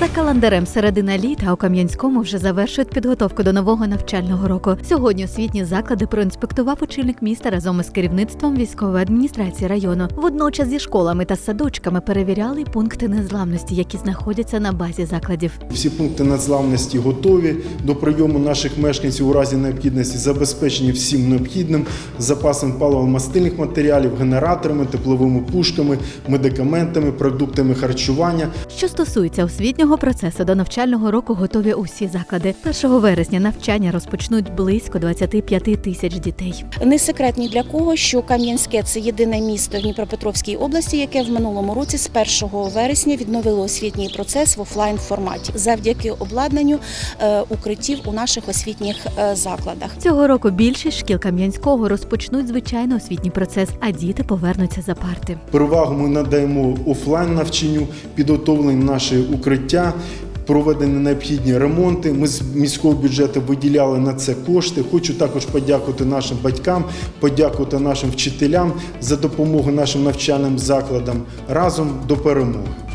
За календарем середина літа у Кам'янському вже завершують підготовку до нового навчального року. Сьогодні освітні заклади проінспектував очільник міста разом із керівництвом військової адміністрації району. Водночас зі школами та садочками перевіряли пункти незламності, які знаходяться на базі закладів. Всі пункти незламності готові до прийому наших мешканців у разі необхідності, забезпечені всім необхідним запасом паливо-мастильних матеріалів, генераторами, тепловими пушками, медикаментами, продуктами харчування. Що стосується освітнього процесу, до навчального року готові усі заклади. 1 вересня навчання розпочнуть близько 25 тисяч дітей. Не секрет ні для кого, що Кам'янське це єдине місто в Дніпропетровській області, яке в минулому році з 1 вересня відновило освітній процес в офлайн форматі завдяки обладнанню е, укриттів у наших освітніх е, закладах. Цього року більшість шкіл Кам'янського розпочнуть звичайно освітній процес, а діти повернуться за парти. Перевагу ми надаємо офлайн навчанню, підготовлені наші укриття. Проведені необхідні ремонти. Ми з міського бюджету виділяли на це кошти. Хочу також подякувати нашим батькам, подякувати нашим вчителям за допомогу нашим навчальним закладам разом до перемоги.